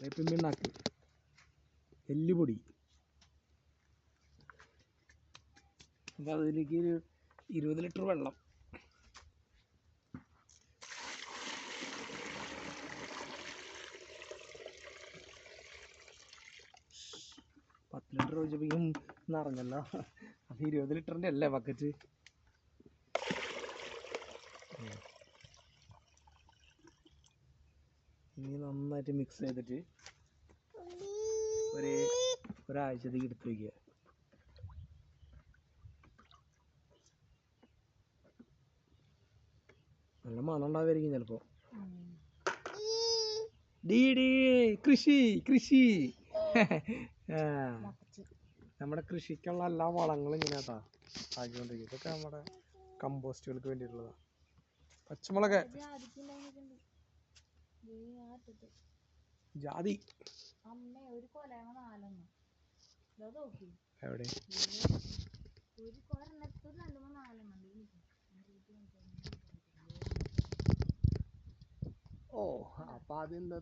വേപ്പിൻ പിണ്ണാക്ക് എല്ലുപൊടി. അപ്പോൾ അതിലേക്ക് ഒരു ഇരുപത് ലിറ്റർ വെള്ളം. പത്ത് ലിറ്റർ ഒഴിച്ചപ്പോഴേക്കും നിറഞ്ഞല്ലോ. അത് ഇരുപത് ലിറ്ററിന്റെ അല്ലേ ബക്കറ്റ് ഇനി നന്നായിട്ട് മിക്സ് ചെയ്തിട്ട് ഒരു ഒരാഴ്ചത്തേക്ക് എടുത്ത് വയ്ക്കുക നല്ല മണം ഉണ്ടാവുമായിരിക്കും ചിലപ്പോൾ കൃഷി കൃഷി. നമ്മുടെ കൃഷിക്കുള്ള എല്ലാ വളങ്ങളും ഇങ്ങനെ ആക്കിക്കൊണ്ടിരിക്കും ഇതൊക്കെ നമ്മുടെ കമ്പോസ്റ്റുകൾക്ക് വേണ്ടിയിട്ടുള്ളതാണ് പച്ചമുളക്. ജാതി. അമ്മേ ഒരു കൊലയണ നാലെണ്ണം. ഇതാ നോക്കി. എവിടെ? ഒരു കൊരണത്ത് രണ്ടു മൂന്ന് നാലെണ്ണം. ഓ അപ്പൊ അതെന്താ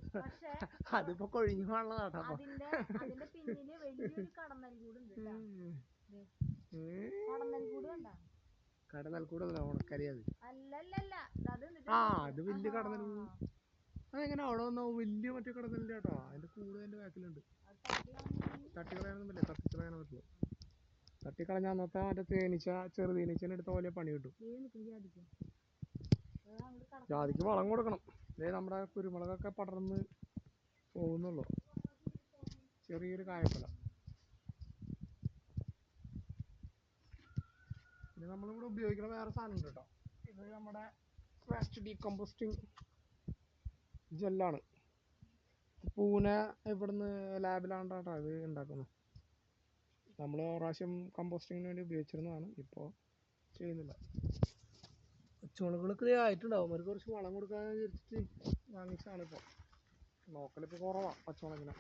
അതിപ്പോ കൊഴിഞ്ഞു അപ്പൊ അതിന്റെ അതിന്റെ പിന്നിൽ വലിയൊരു കടന്നൽകൂട് ഉണ്ട് ട്ടാ. ദേ, ഉം. കടന്നൽകൂട് കണ്ട? കടന്നൽക്കൂടെ ഉണക്കരി അല്ലല്ലല്ല. ആ അത് വലിയ കടന്നൽ അതെങ്ങനെ അവിടെ വന്ന വലിയ മറ്റേ കടന്നലിന്റെ കേട്ടോ? അതിന്റെ കൂടെ അതിന്റെ ബാക്കിലുണ്ട്. തട്ടിക്കളയാനൊന്നും പറ്റില്ല തട്ടിക്കളയാനേ പറ്റുള്ളൂ. തട്ടിക്കളഞ്ഞ അന്നത്തെ മറ്റേ തേനീച്ച ചെറു തേനീച്ചനെ എടുത്ത പോലെ പണി കിട്ടും. ജാതിക്ക് വളം കൊടുക്കണം. ഇതേ നമ്മുടെ കുരുമുളകൊക്കെ പടർന്ന് പോകുന്നുള്ളൂ. ചെറിയൊരു കായപ്പല പിന്നെ നമ്മളിവിടെ ഉപയോഗിക്കുന്ന വേറെ സാധനം ഉണ്ട് കേട്ടോ. ഇത് നമ്മുടെ വേസ്റ്റ് ഡീകമ്പോസ്റ്റിംഗ് ജെല്ലാണ്. പൂനെ ഇവിടുന്ന് ലാബിലാണ് കേട്ടോ ഇത് ഉണ്ടാക്കുന്നത് നമ്മൾ പ്രാവശ്യം കമ്പോസ്റ്റിങ്ങിന് വേണ്ടി ഉപയോഗിച്ചിരുന്നതാണ്. ഇപ്പോൾ ചെയ്യുന്നില്ല. പച്ചമുളകുകളൊക്കെ ആയിട്ടുണ്ടാവും. അവർക്ക് കുറച്ച് വളം കൊടുക്കാൻ വിചാരിച്ചിട്ട് വാങ്ങിച്ചതാണ് ഇപ്പോൾ നോക്കലിപ്പോൾ കുറവാണ് പച്ചമുളകിന്.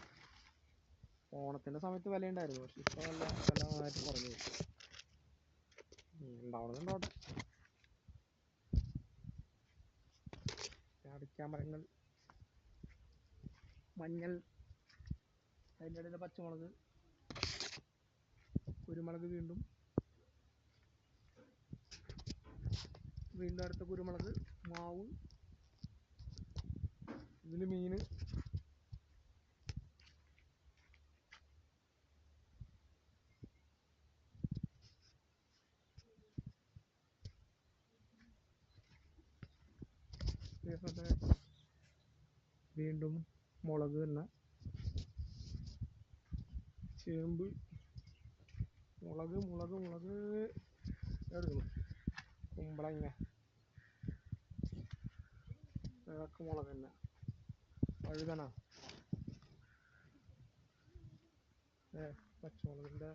ഓണത്തിന്റെ സമയത്ത് വില ഉണ്ടായിരുന്നു പക്ഷെ ഇപ്പോൾ നല്ല നന്നായിട്ട് കുറഞ്ഞു പോയി. ഉം, ഉണ്ടാവണമെന്നുണ്ടോട്ടെ അടിക്കാൻ മരങ്ങൾ മഞ്ഞൾ അതിന്റെ ഇടയിൽ പച്ചമുളക് കുരുമുളക് വീണ്ടും. വീണ്ടും അടുത്ത കുരുമുളക് മാവ് ഇതിൽ മീൻ വീണ്ടും മുളക് തന്നെ. ചേമ്പ് മുളക് മുളക് മുളക്. എടുക്കണം കുമ്പളങ്ങ. ഇതൊക്കെ മുളക് തന്നെ. വഴുതന. ഏ പച്ചമുളകിന്റെ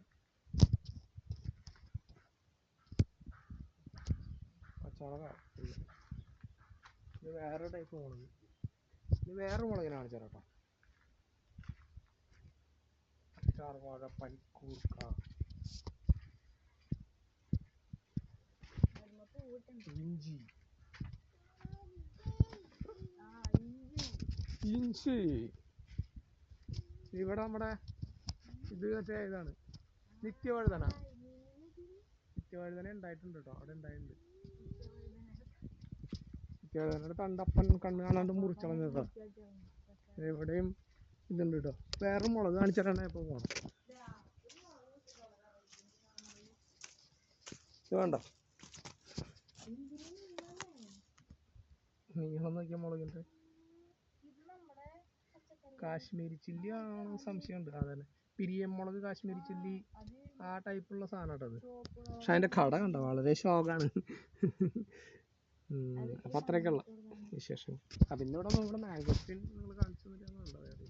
പച്ചമുളകാ. ഇത് ഇത് വേറെ ടൈപ്പ് മുളക്. ഇത് വേറെ മുളകിനെ കാണിച്ചു തരാം കേട്ടോ പനിക്കൂർക്ക. ഇഞ്ചി. ഇഞ്ചി. ഇവിടെ നമ്മുടെ ഇത് മറ്റേ ഇതാണ്. നിത്യവഴുതന. നിത്യവഴുതന ഉണ്ടായിട്ടുണ്ട് കേട്ടോ. അവിടെ ഉണ്ടായിട്ടുണ്ട്. നിത്യവഴുതനയുടെ തണ്ടപ്പൻ കണ്ണ് കാണാണ്ട് കേട്ടോ. എവിടെയും ഇതുണ്ട് കേട്ടോ. വേറെ മുളക് കാണിച്ചിട്ടാണ് ഇപ്പോൾ പോകണം ഇത് വേണ്ട. നീളം നോക്കിയ മുളകിന്റെ കാശ്മീരി ചില്ലി ആണോ സംശയമുണ്ട്. അതന്നെ. പിരിയം മുളക് കാശ്മീരി ചില്ലി ആ ടൈപ്പുള്ള സാധനം കേട്ടത് പക്ഷെ അതിന്റെ കട കണ്ടോ? വളരെ ശോകാണ്. അപ്പൊ അത്രയൊക്കെയുള്ള വിശേഷം. ആ പിന്നെ ഇവിടെ ഇവിടെ മാംഗോസ്റ്റിൻ നിങ്ങൾ കാണിച്ചു വേറെ?